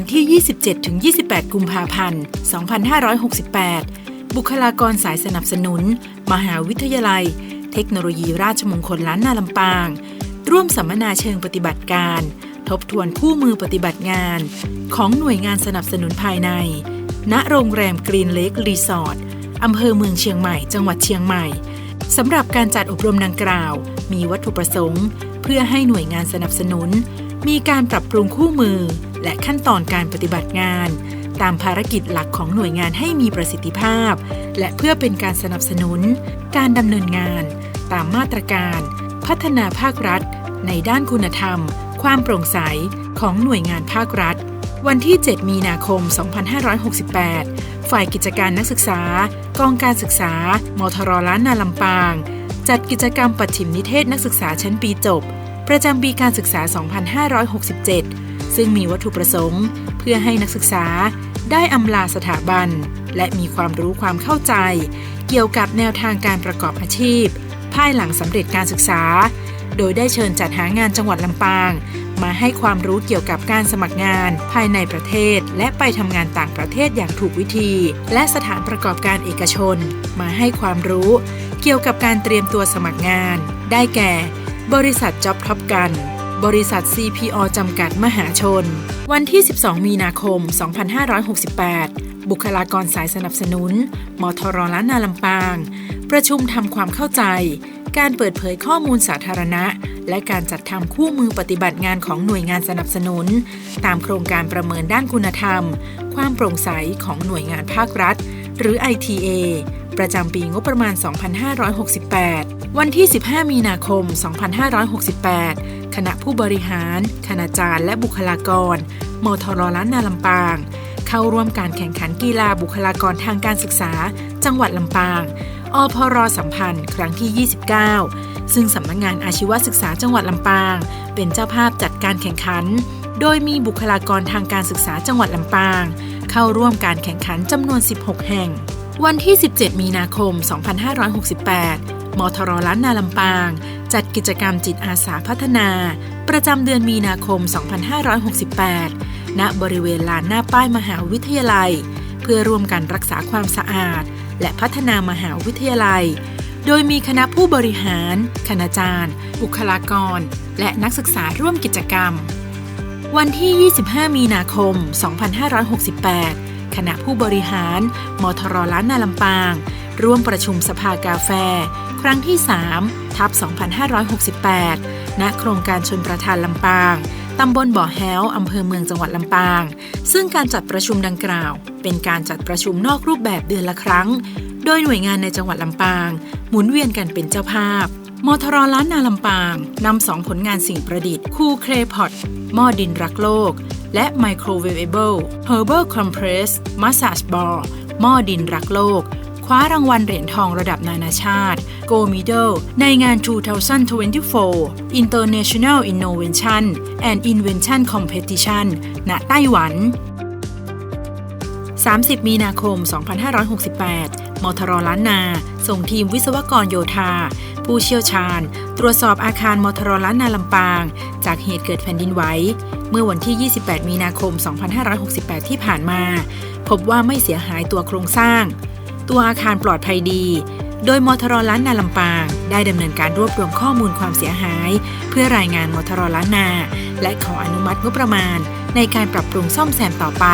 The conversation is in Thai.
วันที่ 27ถึง28 กุมภาพันธ์ 2568 บุคลากรสายสนับสนุน มหาวิทยาลัย เทคโนโลยีราชมงคลล้านนาลำปาง ร่วมสัมมนาเชิงปฏิบัติการ ทบทวนคู่มือปฏิบัติงาน ของหน่วยงานสนับสนุนภายใน ณ โรงแรมกรีนเลครีสอร์ทอำเภอเมืองเชียงใหม่ จังหวัดเชียงใหม่สำหรับการจัดอบรมดังกล่าว มีวัตถุประสงค์ เพื่อให้หน่วยงานสนับสนุน มีการปรับปรุงคู่มือ และขั้นตอนการปฏิบัติงาน ตามภารกิจหลักของหน่วยงานให้มีประสิทธิภาพ และเพื่อเป็นการสนับสนุน การดำเนินงาน ตามมาตรการ พัฒนาภาครัฐ ในด้านคุณธรรม ความโปร่งใสของหน่วยงานภาครัฐ วันที่ 7 มีนาคม 2568 ฝ่ายกิจการนักศึกษา กองการศึกษา มทรล้านนาลำปาง จัดกิจกรรมปัจฉิมนิเทศนักศึกษาชั้นปีจบ ประจำปีการศึกษา 2567 ซึ่งมีวัตถุประสงค์ เพื่อให้นักศึกษาได้อำลาสถาบัน และมีความรู้ความเข้าใจ เกี่ยวกับแนวทางการประกอบอาชีพ ภายหลังสำเร็จการศึกษา โดยได้เชิญจัดหางานจังหวัดลำปาง มาให้ความรู้เกี่ยวกับการสมัครงานภายในประเทศ และไปทำงานต่างประเทศอย่างถูกวิธี และสถานประกอบการเอกชน มาให้ความรู้เกี่ยวกับการเตรียมตัวสมัครงาน ได้แก่ บริษัทจ็อบท็อปกัน บริษัท CPO จำกัดมหาชน วันที่ 12 มีนาคม 2568 บุคลากรสายสนับสนุน มทรล้านนาลำปาง ประชุมทำความเข้าใจ การเปิดเผยข้อมูลสาธารณะ และการจัดทำคู่มือปฏิบัติงานของหน่วยงานสนับสนุน ตามโครงการประเมินด้านคุณธรรม ความโปร่งใสของหน่วยงานภาครัฐ หรือ ITA ประจำปีงบประมาณ 2568 วันที่ 15 มีนาคม 2568 คณะผู้บริหาร คณาจารย์และบุคลากร มทรล้านนาลำปาง เข้าร่วมการแข่งขันกีฬาบุคลากรทางการศึกษา จังหวัดลำปาง อพรสัมพันธ์ ครั้งที่ 29 ซึ่งสำนักงงานอาชีวศึกษาจังหวัดลำปาง เป็นเจ้าภาพจัดการแข่งขัน โดยมีบุคลากรทางการศึกษาจังหวัดลำปาง เข้าร่วมการแข่งขันจำนวน 16 แห่ง วันที่ 17 มีนาคม 2568 มทรล้านนาลำปาง จัดกิจกรรมจิตอาสาพัฒนา ประจำเดือนมีนาคม 2568 ณ บริเวณลานหน้าป้ายมหาวิทยาลัย เพื่อร่วมกันรักษาความสะอาด และพัฒนามหาวิทยาลัย โดยมีคณะผู้บริหาร คณาจารย์ บุคลากร และนักศึกษาร่วมกิจกรรม วันที่ 25 มีนาคม 2568 คณะผู้บริหาร มทรล้านนาลำปาง ร่วมประชุมสภากาแฟ ครั้งที่ 3 ทับ 2568 ณ โครงการชนประทานลำปาง ตำบลบ่อแฮ้วอำเภอเมืองจังหวัดลำปาง ซึ่งการจัดประชุมดังกล่าว เป็นการจัดประชุมนอกรูปแบบเดือนละครั้ง โดยหน่วยงานในจังหวัดลำปาง หมุนเวียนกันเป็นเจ้าภาพมทรล้านนาลำปางนำสองผลงานสิ่งประดิษฐ์ คูเคลพอตหม้อดินรักโลก และ Microwavable Herbal Compress Massage Ball หม้อดินรักโลก คว้ารางวัลเหรียญทองระดับนานาชาติ Gold Medal ในงาน 2024 International Innovation and Invention Competition ณไต้หวัน 30 มีนาคม 2568 มทรล้านนา ส่งทีมวิศวกรโยธา ผู้เชี่ยวชาญ ตรวจสอบอาคารมทรล้านนาลำปาง จากเหตุเกิดแผ่นดินไหวเมื่อวันที่ 28 มีนาคม 2568 ที่ผ่านมา พบว่าไม่เสียหายตัวโครงสร้าง ตัวอาคารปลอดภัยดี โดยมทรล้านนาลำปาง ได้ดำเนินการรวบรวมข้อมูลความเสียหาย เพื่อรายงานมทรล้านนา และขออนุมัติงบประมาณ ในการปรับปรุงซ่อมแซมต่อไป